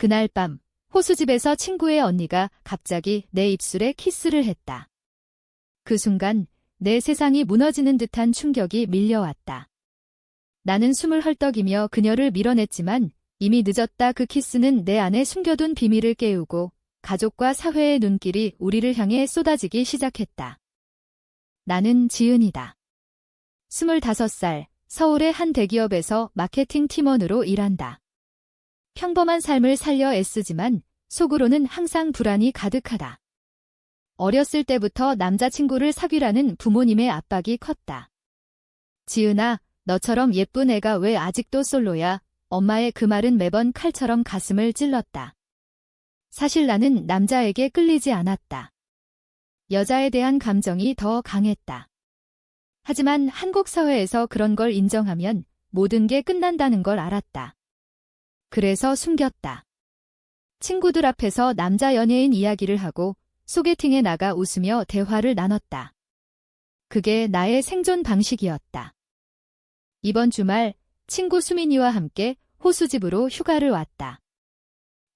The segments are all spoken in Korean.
그날 밤 호수집에서 친구의 언니가 갑자기 내 입술에 키스를 했다. 그 순간 내 세상이 무너지는 듯한 충격이 밀려왔다. 나는 숨을 헐떡이며 그녀를 밀어냈지만 이미 늦었다 그 키스는 내 안에 숨겨둔 비밀을 깨우고 가족과 사회의 눈길이 우리를 향해 쏟아지기 시작했다. 나는 지은이다. 25살, 서울의 한 대기업에서 마케팅 팀원으로 일한다. 평범한 삶을 살려 애쓰지만 속으로는 항상 불안이 가득하다. 어렸을 때부터 남자친구를 사귀라는 부모님의 압박이 컸다. 지은아, 너처럼 예쁜 애가 왜 아직도 솔로야? 엄마의 그 말은 매번 칼처럼 가슴을 찔렀다. 사실 나는 남자에게 끌리지 않았다. 여자에 대한 감정이 더 강했다. 하지만 한국 사회에서 그런 걸 인정하면 모든 게 끝난다는 걸 알았다. 그래서 숨겼다. 친구들 앞에서 남자 연예인 이야기를 하고 소개팅에 나가 웃으며 대화를 나눴다. 그게 나의 생존 방식이었다. 이번 주말 친구 수민이와 함께 호수집으로 휴가를 왔다.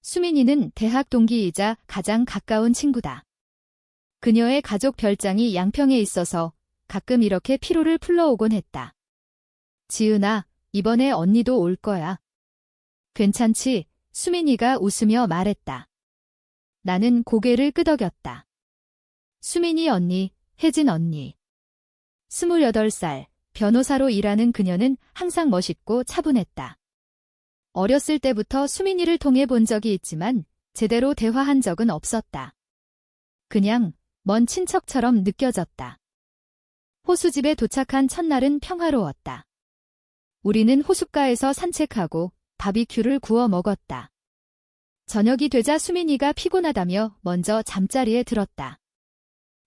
수민이는 대학 동기이자 가장 가까운 친구다. 그녀의 가족 별장이 양평에 있어서 가끔 이렇게 피로를 풀러오곤 했다. 지은아, 이번에 언니도 올 거야. 괜찮지? 수민이가 웃으며 말했다. 나는 고개를 끄덕였다. 수민이 언니, 혜진 언니. 28살, 변호사로 일하는 그녀는 항상 멋있고 차분했다. 어렸을 때부터 수민이를 통해 본 적이 있지만 제대로 대화한 적은 없었다. 그냥 먼 친척처럼 느껴졌다. 호수집에 도착한 첫날은 평화로웠다. 우리는 호숫가에서 산책하고 바비큐를 구워 먹었다. 저녁이 되자 수민이가 피곤하다며 먼저 잠자리에 들었다.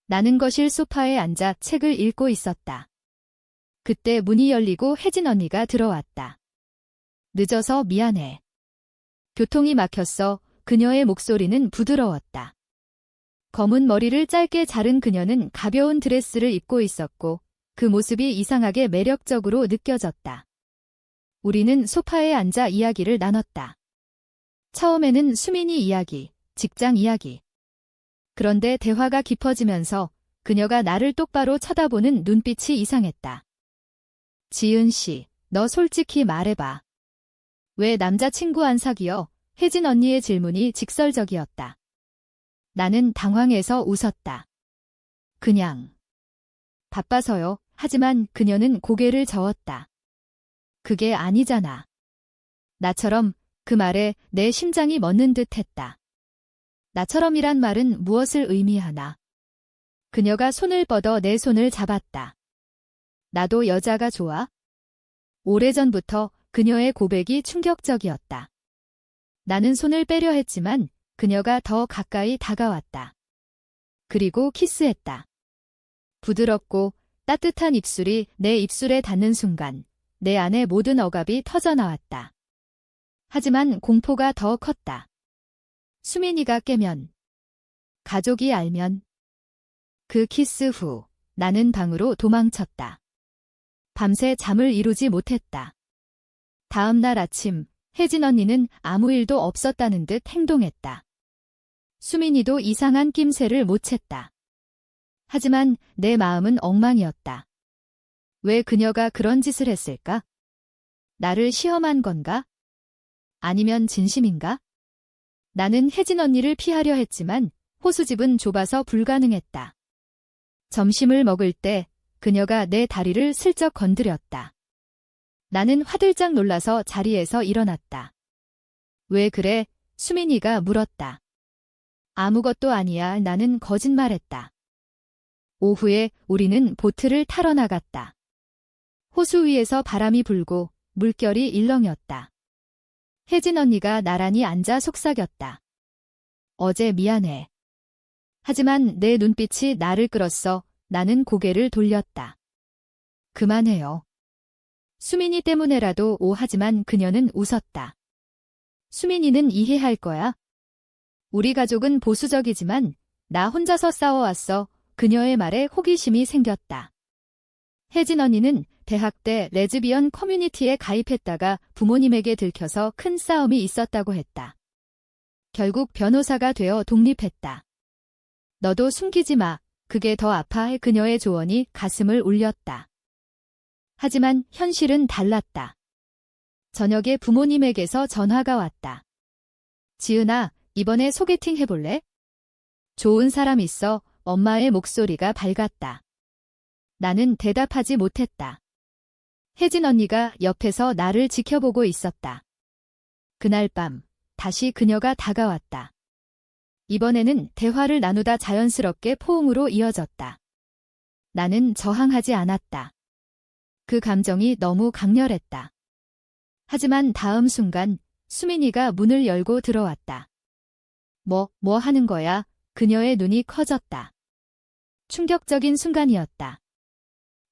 나는 거실 소파에 앉아 책을 읽고 있었다. 그때 문이 열리고 혜진 언니가 들어왔다. 늦어서 미안해. 교통이 막혔어. 그녀의 목소리는 부드러웠다. 검은 머리를 짧게 자른 그녀는 가벼운 드레스를 입고 있었고 그 모습이 이상하게 매력적으로 느껴졌다. 우리는 소파에 앉아 이야기를 나눴다. 처음에는 수민이 이야기, 직장 이야기. 그런데 대화가 깊어지면서 그녀가 나를 똑바로 쳐다보는 눈빛이 이상했다. 지은 씨, 너 솔직히 말해봐. 왜 남자친구 안 사귀어? 혜진 언니의 질문이 직설적이었다. 나는 당황해서 웃었다. 그냥. 바빠서요. 하지만 그녀는 고개를 저었다. 그게 아니잖아. 나처럼 그 말에 내 심장이 멎는 듯 했다. 나처럼이란 말은 무엇을 의미하나. 그녀가 손을 뻗어 내 손을 잡았다. 나도 여자가 좋아? 오래전부터 그녀의 고백이 충격적이었다. 나는 손을 빼려 했지만 그녀가 더 가까이 다가왔다. 그리고 키스했다. 부드럽고 따뜻한 입술이 내 입술에 닿는 순간 내 안의 모든 억압이 터져나왔다. 하지만 공포가 더 컸다. 수민이가 깨면, 가족이 알면, 그 키스 후 나는 방으로 도망쳤다. 밤새 잠을 이루지 못했다. 다음 날 아침 혜진 언니는 아무 일도 없었다는 듯 행동했다. 수민이도 이상한 낌새를 못 챘다. 하지만 내 마음은 엉망이었다. 왜 그녀가 그런 짓을 했을까? 나를 시험한 건가? 아니면 진심인가? 나는 혜진 언니를 피하려 했지만 호수집은 좁아서 불가능했다. 점심을 먹을 때 그녀가 내 다리를 슬쩍 건드렸다. 나는 화들짝 놀라서 자리에서 일어났다. 왜 그래? 수민이가 물었다. 아무것도 아니야. 나는 거짓말했다. 오후에 우리는 보트를 타러 나갔다. 호수 위에서 바람이 불고 물결이 일렁였다. 혜진 언니가 나란히 앉아 속삭였다. 어제 미안해. 하지만 내 눈빛이 나를 끌었어. 나는 고개를 돌렸다. 그만해요. 수민이 때문에라도 오 하지만 그녀는 웃었다. 수민이는 이해할 거야. 우리 가족은 보수적이지만 나 혼자서 싸워왔어. 그녀의 말에 호기심이 생겼다. 혜진 언니는 대학 때 레즈비언 커뮤니티에 가입했다가 부모님에게 들켜서 큰 싸움이 있었다고 했다. 결국 변호사가 되어 독립했다. 너도 숨기지 마. 그게 더 아파해 그녀의 조언이 가슴을 울렸다. 하지만 현실은 달랐다. 저녁에 부모님에게서 전화가 왔다. 지은아, 이번에 소개팅 해볼래? 좋은 사람 있어. 엄마의 목소리가 밝았다. 나는 대답하지 못했다. 혜진 언니가 옆에서 나를 지켜보고 있었다. 그날 밤, 다시 그녀가 다가왔다. 이번에는 대화를 나누다 자연스럽게 포옹으로 이어졌다. 나는 저항하지 않았다. 그 감정이 너무 강렬했다. 하지만 다음 순간 수민이가 문을 열고 들어왔다. 뭐, 뭐 하는 거야? 그녀의 눈이 커졌다. 충격적인 순간이었다.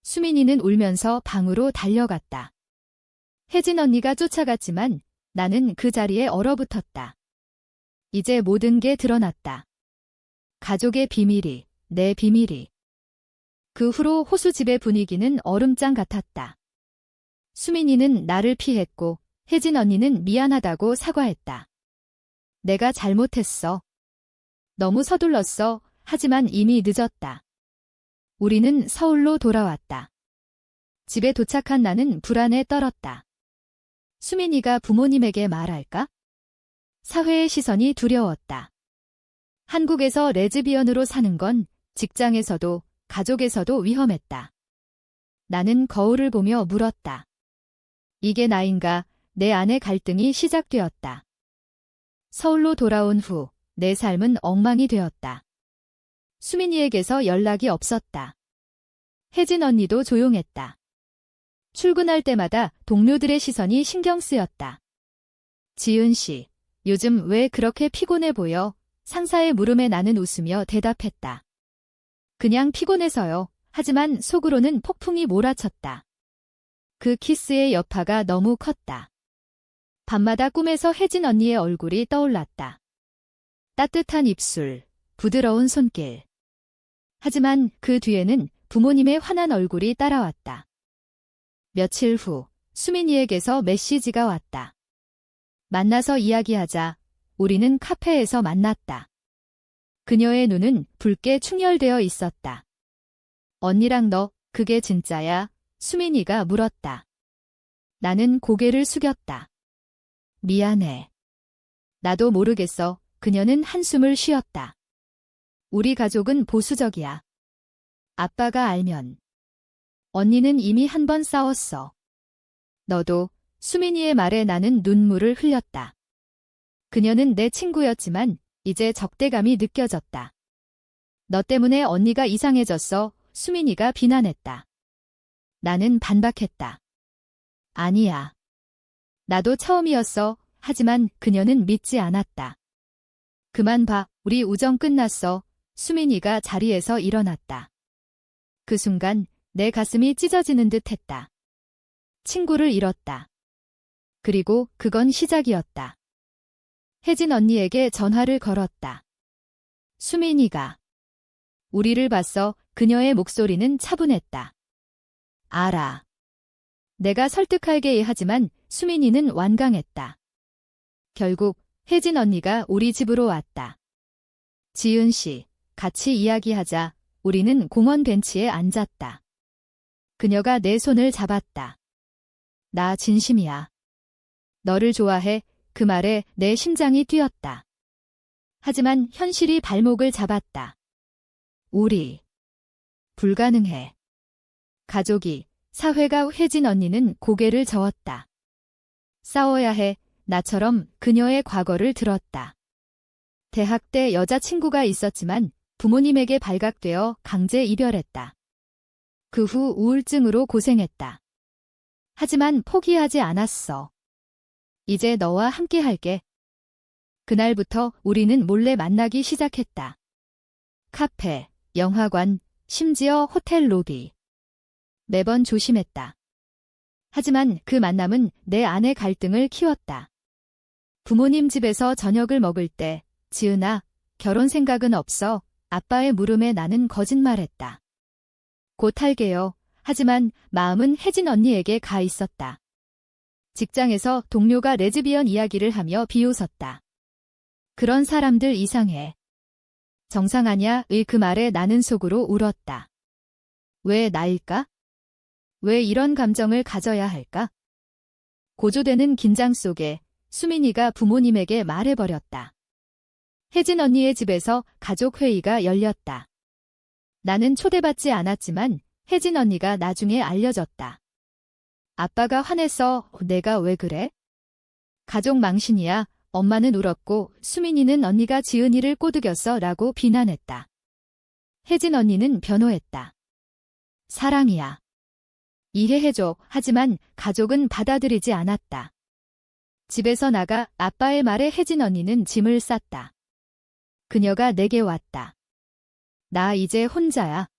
수민이는 울면서 방으로 달려갔다. 혜진 언니가 쫓아갔지만 나는 그 자리에 얼어붙었다. 이제 모든 게 드러났다. 가족의 비밀이, 내 비밀이. 그 후로 호수집의 분위기는 얼음장 같았다. 수민이는 나를 피했고 혜진 언니는 미안하다고 사과했다. 내가 잘못했어. 너무 서둘렀어. 하지만 이미 늦었다. 우리는 서울로 돌아왔다. 집에 도착한 나는 불안에 떨었다. 수민이가 부모님에게 말할까? 사회의 시선이 두려웠다. 한국에서 레즈비언으로 사는 건 직장에서도 가족에서도 위험했다. 나는 거울을 보며 물었다. 이게 나인가? 내 안의 갈등이 시작되었다. 서울로 돌아온 후 내 삶은 엉망이 되었다. 수민이에게서 연락이 없었다. 혜진 언니도 조용했다. 출근할 때마다 동료들의 시선이 신경 쓰였다. 지은 씨, 요즘 왜 그렇게 피곤해 보여? 상사의 물음에 나는 웃으며 대답했다. 그냥 피곤해서요. 하지만 속으로는 폭풍이 몰아쳤다. 그 키스의 여파가 너무 컸다. 밤마다 꿈에서 혜진 언니의 얼굴이 떠올랐다. 따뜻한 입술, 부드러운 손길. 하지만 그 뒤에는 부모님의 환한 얼굴이 따라왔다. 며칠 후 수민이에게서 메시지가 왔다. 만나서 이야기하자 우리는 카페에서 만났다. 그녀의 눈은 붉게 충혈되어 있었다. 언니랑 너, 그게 진짜야? 수민이가 물었다. 나는 고개를 숙였다. 미안해. 나도 모르겠어. 그녀는 한숨을 쉬었다. 우리 가족은 보수적이야. 아빠가 알면. 언니는 이미 한 번 싸웠어. 너도 수민이의 말에 나는 눈물을 흘렸다. 그녀는 내 친구였지만 이제 적대감이 느껴졌다. 너 때문에 언니가 이상해졌어. 수민이가 비난했다. 나는 반박했다. 아니야. 나도 처음이었어. 하지만 그녀는 믿지 않았다. 그만 봐. 우리 우정 끝났어. 수민이가 자리에서 일어났다. 그 순간 내 가슴이 찢어지는 듯 했다. 친구를 잃었다. 그리고 그건 시작이었다. 혜진 언니에게 전화를 걸었다. 수민이가 우리를 봤어 그녀의 목소리는 차분했다. 알아. 내가 설득하게 하지만 수민이는 완강했다. 결국 혜진 언니가 우리 집으로 왔다. 지은 씨, 같이 이야기하자. 우리는 공원 벤치에 앉았다. 그녀가 내 손을 잡았다. 나 진심이야. 너를 좋아해 그 말에 내 심장이 뛰었다. 하지만 현실이 발목을 잡았다. 우리 불가능해. 가족이 사회가 혜진 언니는 고개를 저었다. 싸워야 해. 나처럼 그녀의 과거를 들었다. 대학 때 여자친구가 있었지만 부모님에게 발각되어 강제 이별했다. 그 후 우울증으로 고생했다. 하지만 포기하지 않았어. 이제 너와 함께 할게. 그날부터 우리는 몰래 만나기 시작했다. 카페, 영화관, 심지어 호텔 로비. 매번 조심했다. 하지만 그 만남은 내 안의 갈등을 키웠다. 부모님 집에서 저녁을 먹을 때, 지은아, 결혼 생각은 없어. 아빠의 물음에 나는 거짓말했다. 곧 할게요. 하지만 마음은 혜진 언니에게 가 있었다. 직장에서 동료가 레즈비언 이야기를 하며 비웃었다. 그런 사람들 이상해. 정상하냐?의 그 말에 나는 속으로 울었다. 왜 나일까? 왜 이런 감정을 가져야 할까? 고조되는 긴장 속에 수민이가 부모님에게 말해버렸다. 혜진 언니의 집에서 가족 회의가 열렸다. 나는 초대받지 않았지만 혜진 언니가 나중에 알려졌다. 아빠가 화내서 내가 왜 그래? 가족 망신이야. 엄마는 울었고 수민이는 언니가 지은 일을 꼬드겼어 라고 비난했다. 혜진 언니는 변호했다. 사랑이야. 이해해줘. 하지만 가족은 받아들이지 않았다. 집에서 나가 아빠의 말에 혜진 언니는 짐을 쌌다. 그녀가 내게 왔다. 나 이제 혼자야.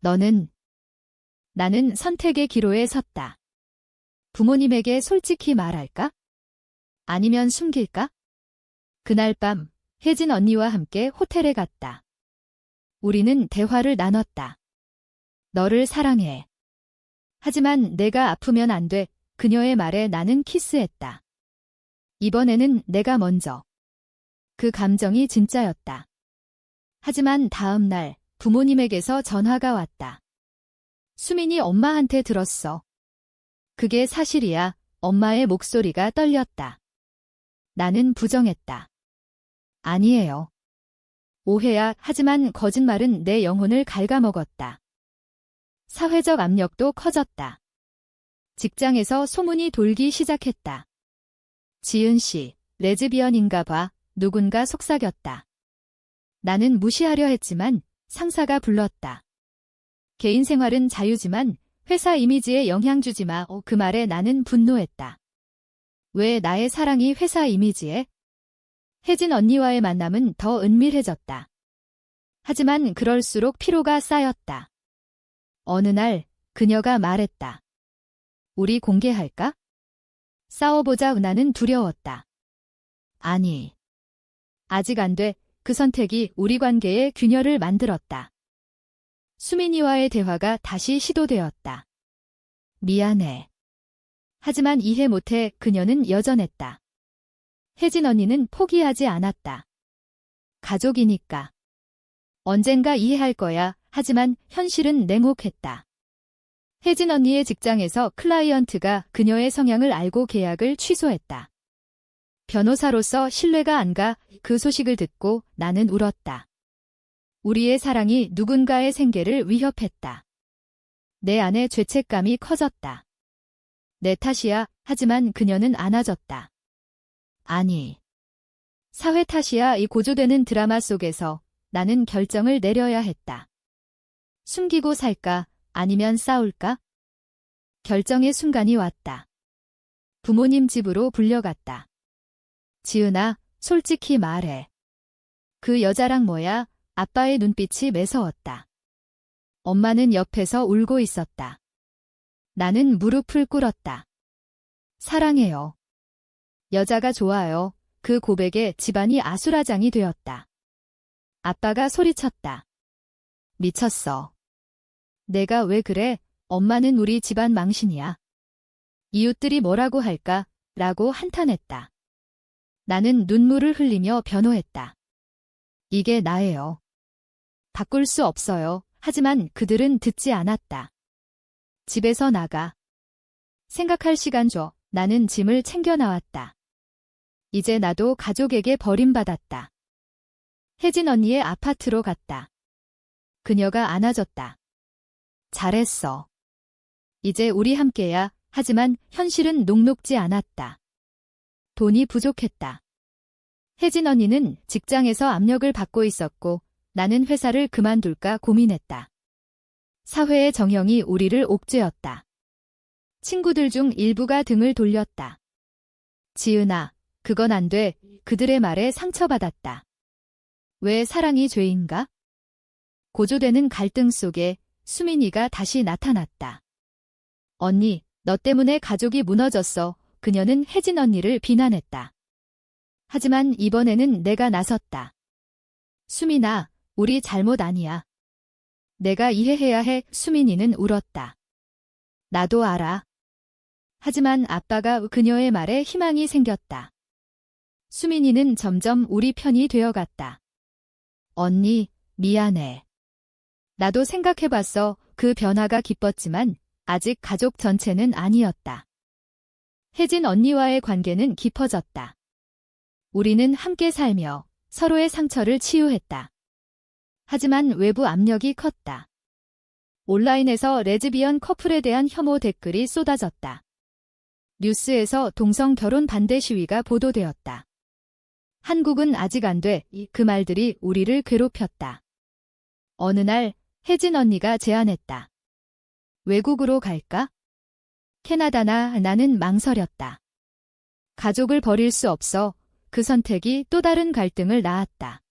너는 나는 선택의 기로에 섰다. 부모님에게 솔직히 말할까? 아니면 숨길까? 그날 밤 혜진 언니와 함께 호텔에 갔다. 우리는 대화를 나눴다. 너를 사랑해. 하지만 내가 아프면 안 돼. 그녀의 말에 나는 키스했다. 이번에는 내가 먼저. 그 감정이 진짜였다. 하지만 다음 날 부모님에게서 전화가 왔다. 수민이 엄마한테 들었어. 그게 사실이야. 엄마의 목소리가 떨렸다. 나는 부정했다. 아니에요. 오해야. 하지만 거짓말은 내 영혼을 갉아먹었다. 사회적 압력도 커졌다. 직장에서 소문이 돌기 시작했다. 지은 씨, 레즈비언인가 봐. 누군가 속삭였다. 나는 무시하려 했지만 상사가 불렀다. 개인 생활은 자유지만 회사 이미지에 영향 주지 마. 어, 그 말에 나는 분노했다. 왜 나의 사랑이 회사 이미지에? 혜진 언니와의 만남은 더 은밀해졌다. 하지만 그럴수록 피로가 쌓였다. 어느 날 그녀가 말했다. 우리 공개할까? 싸워보자 은하는 두려웠다. 아니. 아직 안 돼. 그 선택이 우리 관계에 균열을 만들었다. 수민이와의 대화가 다시 시도되었다. 미안해. 하지만 이해 못해 그녀는 여전했다. 혜진 언니는 포기하지 않았다. 가족이니까. 언젠가 이해할 거야. 하지만 현실은 냉혹했다. 혜진 언니의 직장에서 클라이언트가 그녀의 성향을 알고 계약을 취소했다. 변호사로서 신뢰가 안 가 그 소식을 듣고 나는 울었다. 우리의 사랑이 누군가의 생계를 위협했다. 내 안에 죄책감이 커졌다. 내 탓이야. 하지만 그녀는 안아줬다. 아니. 사회 탓이야. 이 고조되는 드라마 속에서 나는 결정을 내려야 했다. 숨기고 살까? 아니면 싸울까? 결정의 순간이 왔다. 부모님 집으로 불려갔다. 지은아, 솔직히 말해. 그 여자랑 뭐야? 아빠의 눈빛이 매서웠다. 엄마는 옆에서 울고 있었다. 나는 무릎을 꿇었다. 사랑해요. 여자가 좋아요. 그 고백에 집안이 아수라장이 되었다. 아빠가 소리쳤다. 미쳤어. 내가 왜 그래? 엄마는 우리 집안 망신이야. 이웃들이 뭐라고 할까? 라고 한탄했다. 나는 눈물을 흘리며 변호했다. 이게 나예요. 바꿀 수 없어요. 하지만 그들은 듣지 않았다. 집에서 나가. 생각할 시간 줘. 나는 짐을 챙겨 나왔다. 이제 나도 가족에게 버림받았다. 혜진 언니의 아파트로 갔다. 그녀가 안아줬다. 잘했어. 이제 우리 함께야. 하지만 현실은 녹록지 않았다. 돈이 부족했다. 혜진 언니는 직장에서 압력을 받고 있었고 나는 회사를 그만둘까 고민했다. 사회의 정형이 우리를 옥죄었다. 친구들 중 일부가 등을 돌렸다. 지은아, 그건 안 돼. 그들의 말에 상처받았다. 왜 사랑이 죄인가? 고조되는 갈등 속에 수민이가 다시 나타났다. 언니, 너 때문에 가족이 무너졌어. 그녀는 혜진 언니를 비난했다. 하지만 이번에는 내가 나섰다. 수민아, 우리 잘못 아니야. 내가 이해해야 해. 수민이는 울었다. 나도 알아. 하지만 아빠가 그녀의 말에 희망이 생겼다. 수민이는 점점 우리 편이 되어갔다. 언니, 미안해. 나도 생각해봤어. 그 변화가 기뻤지만 아직 가족 전체는 아니었다. 혜진 언니와의 관계는 깊어졌다. 우리는 함께 살며 서로의 상처를 치유했다. 하지만 외부 압력이 컸다. 온라인에서 레즈비언 커플에 대한 혐오 댓글이 쏟아졌다. 뉴스에서 동성 결혼 반대 시위가 보도되었다. 한국은 아직 안 돼. 그 말들이 우리를 괴롭혔다. 어느 날 혜진 언니가 제안했다. 외국으로 갈까? 캐나다나 나는 망설였다. 가족을 버릴 수 없어 그 선택이 또 다른 갈등을 낳았다.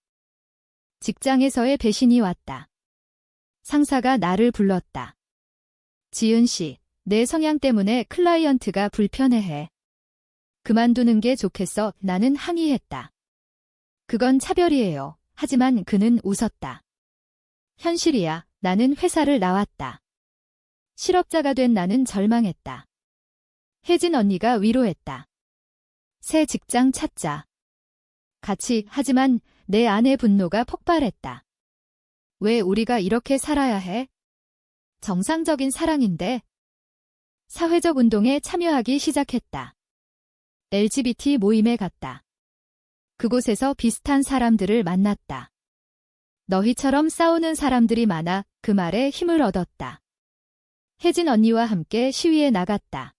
직장에서의 배신이 왔다. 상사가 나를 불렀다. 지은 씨, 내 성향 때문에 클라이언트가 불편해해. 그만두는 게 좋겠어 나는 항의했다. 그건 차별이에요. 하지만 그는 웃었다. 현실이야. 나는 회사를 나왔다. 실업자가 된 나는 절망했다. 혜진 언니가 위로했다. 새 직장 찾자. 같이 하지만 내 안의 분노가 폭발했다. 왜 우리가 이렇게 살아야 해? 정상적인 사랑인데. 사회적 운동에 참여하기 시작했다. LGBT 모임에 갔다. 그곳에서 비슷한 사람들을 만났다. 너희처럼 싸우는 사람들이 많아 그 말에 힘을 얻었다. 혜진 언니와 함께 시위에 나갔다.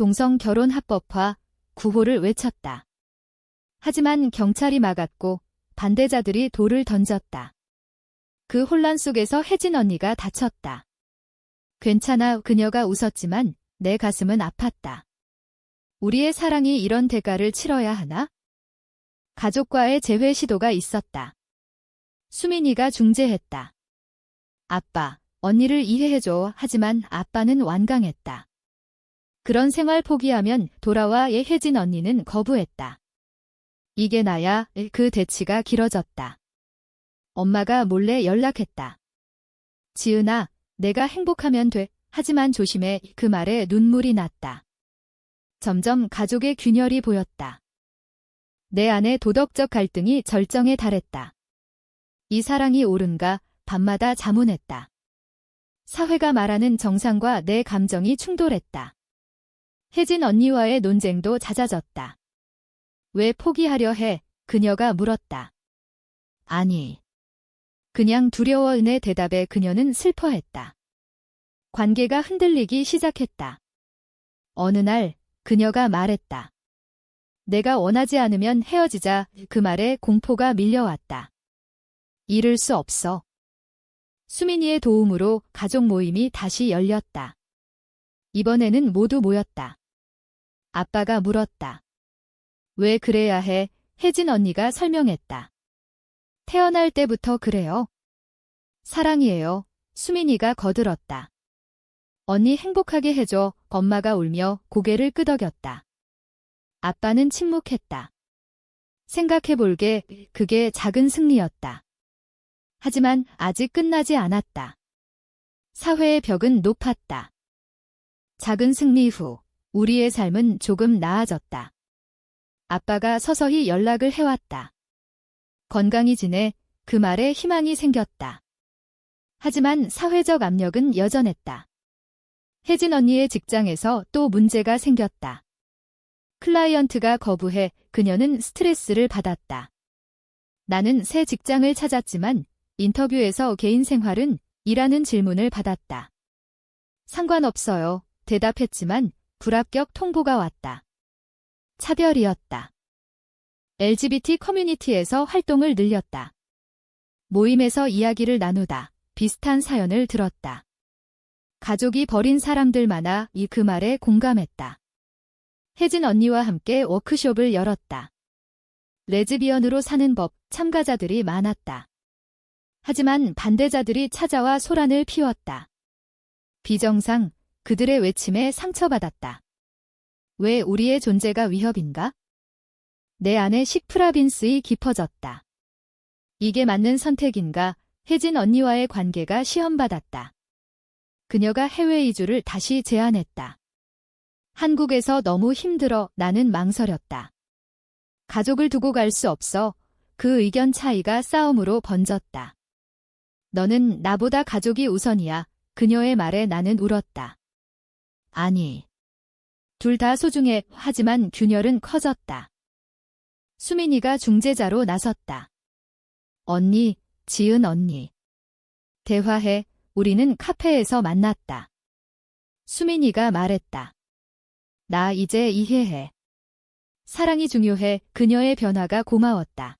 동성 결혼 합법화 구호를 외쳤다. 하지만 경찰이 막았고 반대자들이 돌을 던졌다. 그 혼란 속에서 혜진 언니가 다쳤다. 괜찮아 그녀가 웃었지만 내 가슴은 아팠다. 우리의 사랑이 이런 대가를 치러야 하나? 가족과의 재회 시도가 있었다. 수민이가 중재했다. 아빠, 언니를 이해해줘. 하지만 아빠는 완강했다. 그런 생활 포기하면 돌아와 예 혜진 언니는 거부했다. 이게 나야 그 대치가 길어졌다. 엄마가 몰래 연락했다. 지은아, 내가 행복하면 돼. 하지만 조심해. 그 말에 눈물이 났다. 점점 가족의 균열이 보였다. 내 안의 도덕적 갈등이 절정에 달했다. 이 사랑이 옳은가 밤마다 자문했다. 사회가 말하는 정상과 내 감정이 충돌했다. 혜진 언니와의 논쟁도 잦아졌다. 왜 포기하려 해? 그녀가 물었다. 아니. 그냥 두려워 은의 대답에 그녀는 슬퍼했다. 관계가 흔들리기 시작했다. 어느 날 그녀가 말했다. 내가 원하지 않으면 헤어지자 그 말에 공포가 밀려왔다. 잃을 수 없어. 수민이의 도움으로 가족 모임이 다시 열렸다. 이번에는 모두 모였다. 아빠가 물었다. 왜 그래야 해? 혜진 언니가 설명했다. 태어날 때부터 그래요. 사랑이에요. 수민이가 거들었다. 언니 행복하게 해줘. 엄마가 울며 고개를 끄덕였다. 아빠는 침묵했다. 생각해볼게 그게 작은 승리였다. 하지만 아직 끝나지 않았다. 사회의 벽은 높았다. 작은 승리 후 우리의 삶은 조금 나아졌다. 아빠가 서서히 연락을 해왔다. 건강히 지내 그 말에 희망이 생겼다. 하지만 사회적 압력은 여전했다. 혜진 언니의 직장에서 또 문제가 생겼다. 클라이언트가 거부해 그녀는 스트레스를 받았다. 나는 새 직장을 찾았지만 인터뷰에서 개인 생활은 이라는 질문을 받았다. 상관없어요. 대답했지만 불합격 통보가 왔다. 차별이었다. LGBT 커뮤니티에서 활동을 늘렸다. 모임에서 이야기를 나누다 비슷한 사연을 들었다. 가족이 버린 사람들 많아 이 그 말에 공감했다. 혜진 언니와 함께 워크숍을 열었다. 레즈비언으로 사는 법 참가자들이 많았다. 하지만 반대자들이 찾아와 소란을 피웠다. 비정상 그들의 외침에 상처받았다. 왜 우리의 존재가 위협인가? 내 안에 식프라빈스이 깊어졌다. 이게 맞는 선택인가? 혜진 언니와의 관계가 시험받았다. 그녀가 해외 이주를 다시 제안했다. 한국에서 너무 힘들어 나는 망설였다. 가족을 두고 갈 수 없어 그 의견 차이가 싸움으로 번졌다. 너는 나보다 가족이 우선이야. 그녀의 말에 나는 울었다. 아니. 둘 다 소중해. 하지만 균열은 커졌다. 수민이가 중재자로 나섰다. 언니, 지은 언니. 대화해. 우리는 카페에서 만났다. 수민이가 말했다. 나 이제 이해해. 사랑이 중요해. 그녀의 변화가 고마웠다.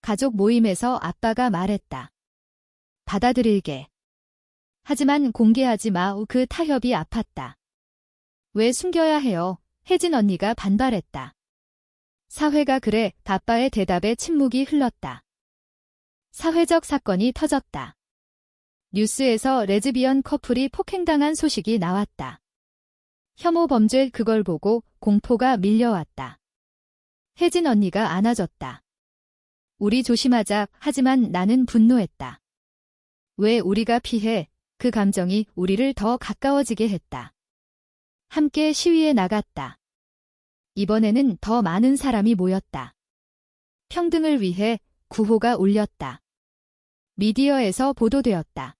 가족 모임에서 아빠가 말했다. 받아들일게. 하지만 공개하지 마. 그 타협이 아팠다. 왜 숨겨야 해요? 혜진 언니가 반발했다. 사회가 그래. 아빠의 대답에 침묵이 흘렀다. 사회적 사건이 터졌다. 뉴스에서 레즈비언 커플이 폭행당한 소식이 나왔다. 혐오 범죄 그걸 보고 공포가 밀려왔다. 혜진 언니가 안아줬다. 우리 조심하자. 하지만 나는 분노했다. 왜 우리가 피해? 그 감정이 우리를 더 가까워지게 했다. 함께 시위에 나갔다. 이번에는 더 많은 사람이 모였다. 평등을 위해 구호가 울렸다. 미디어에서 보도되었다.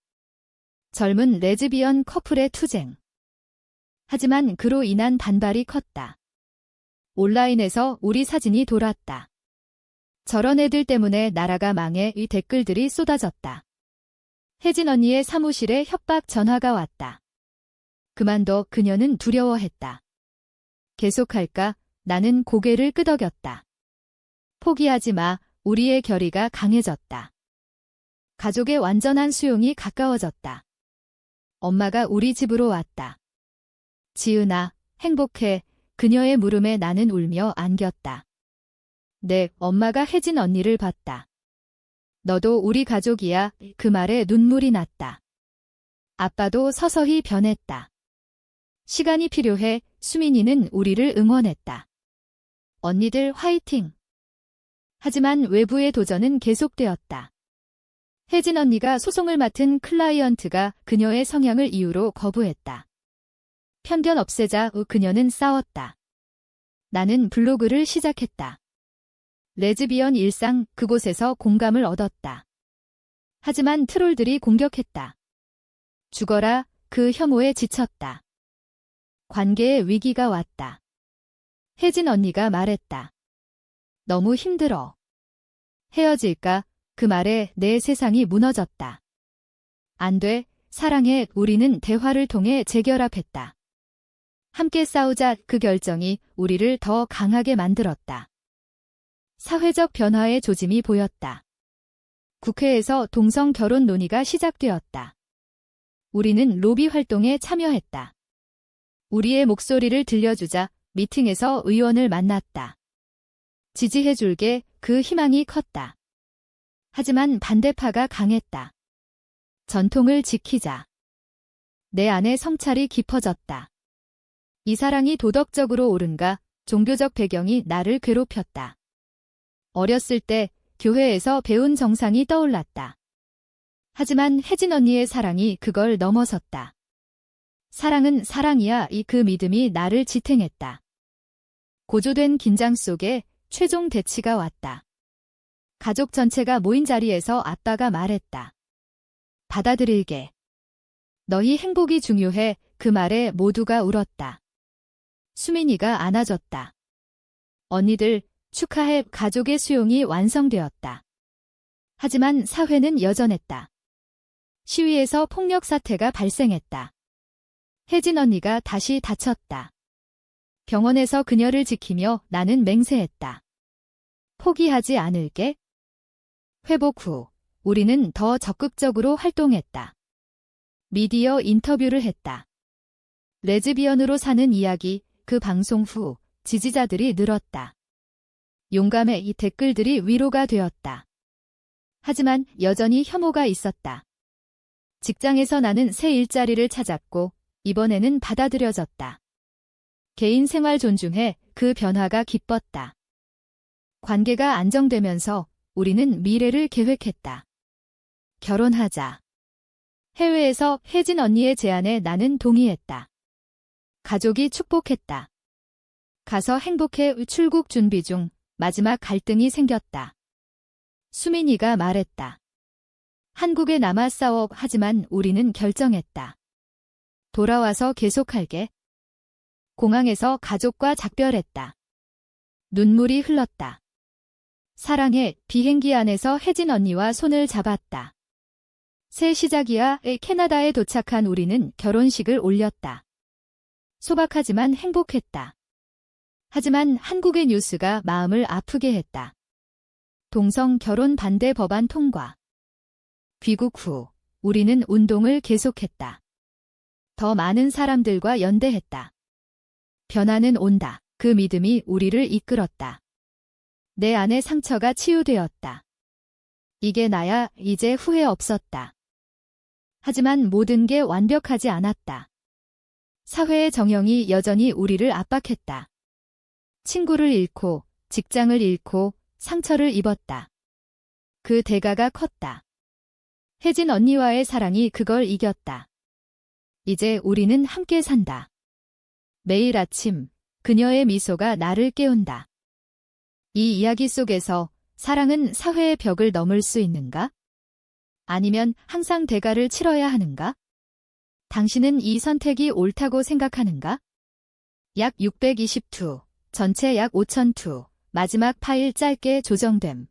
젊은 레즈비언 커플의 투쟁. 하지만 그로 인한 반발이 컸다. 온라인에서 우리 사진이 돌았다. 저런 애들 때문에 나라가 망해 이 댓글들이 쏟아졌다. 혜진 언니의 사무실에 협박 전화가 왔다. 그만둬 그녀는 두려워했다. 계속할까? 나는 고개를 끄덕였다. 포기하지 마. 우리의 결의가 강해졌다. 가족의 완전한 수용이 가까워졌다. 엄마가 우리 집으로 왔다. 지은아, 행복해. 그녀의 물음에 나는 울며 안겼다. 네, 엄마가 혜진 언니를 봤다. 너도 우리 가족이야. 그 말에 눈물이 났다. 아빠도 서서히 변했다. 시간이 필요해. 수민이는 우리를 응원했다. 언니들 화이팅! 하지만 외부의 도전은 계속되었다. 혜진 언니가 소송을 맡은 클라이언트가 그녀의 성향을 이유로 거부했다. 편견 없애자 후 그녀는 싸웠다. 나는 블로그를 시작했다. 레즈비언 일상 그곳에서 공감을 얻었다. 하지만 트롤들이 공격했다. 죽어라 그 혐오에 지쳤다. 관계에 위기가 왔다. 혜진 언니가 말했다. 너무 힘들어. 헤어질까? 그 말에 내 세상이 무너졌다. 안 돼. 사랑해. 우리는 대화를 통해 재결합했다. 함께 싸우자 그 결정이 우리를 더 강하게 만들었다. 사회적 변화의 조짐이 보였다. 국회에서 동성 결혼 논의가 시작되었다. 우리는 로비 활동에 참여했다. 우리의 목소리를 들려주자 미팅에서 의원을 만났다. 지지해줄게 그 희망이 컸다. 하지만 반대파가 강했다. 전통을 지키자. 내 안에 성찰이 깊어졌다. 이 사랑이 도덕적으로 옳은가 종교적 배경이 나를 괴롭혔다. 어렸을 때 교회에서 배운 정상이 떠올랐다. 하지만 혜진 언니의 사랑이 그걸 넘어섰다. 사랑은 사랑이야 이 그 믿음이 나를 지탱했다. 고조된 긴장 속에 최종 대치가 왔다. 가족 전체가 모인 자리에서 아빠가 말했다. 받아들일게. 너희 행복이 중요해 그 말에 모두가 울었다. 수민이가 안아줬다. 언니들 축하해 가족의 수용이 완성되었다. 하지만 사회는 여전했다. 시위에서 폭력 사태가 발생했다. 혜진 언니가 다시 다쳤다. 병원에서 그녀를 지키며 나는 맹세했다. 포기하지 않을게. 회복 후 우리는 더 적극적으로 활동했다. 미디어 인터뷰를 했다. 레즈비언으로 사는 이야기 그 방송 후 지지자들이 늘었다. 용감의 이 댓글들이 위로가 되었다. 하지만 여전히 혐오가 있었다. 직장에서 나는 새 일자리를 찾았고 이번에는 받아들여졌다. 개인 생활 존중해 그 변화가 기뻤다. 관계가 안정되면서 우리는 미래를 계획했다. 결혼하자. 해외에서 혜진 언니의 제안에 나는 동의했다. 가족이 축복했다. 가서 행복해 출국 준비 중 마지막 갈등이 생겼다. 수민이가 말했다. 한국에 남아 싸워 하지만 우리는 결정했다. 돌아와서 계속할게. 공항에서 가족과 작별했다. 눈물이 흘렀다. 사랑해 비행기 안에서 혜진 언니와 손을 잡았다. 새 시작이야 캐나다에 도착한 우리는 결혼식을 올렸다. 소박하지만 행복했다. 하지만 한국의 뉴스가 마음을 아프게 했다. 동성 결혼 반대 법안 통과. 귀국 후 우리는 운동을 계속했다. 더 많은 사람들과 연대했다. 변화는 온다. 그 믿음이 우리를 이끌었다. 내 안의 상처가 치유되었다. 이게 나야 이제 후회 없었다. 하지만 모든 게 완벽하지 않았다. 사회의 정형이 여전히 우리를 압박했다. 친구를 잃고 직장을 잃고 상처를 입었다. 그 대가가 컸다. 혜진 언니와의 사랑이 그걸 이겼다. 이제 우리는 함께 산다. 매일 아침 그녀의 미소가 나를 깨운다. 이 이야기 속에서 사랑은 사회의 벽을 넘을 수 있는가? 아니면 항상 대가를 치러야 하는가? 당신은 이 선택이 옳다고 생각하는가? 약 622, 전체 약 5002, 마지막 파일 짧게 조정됨.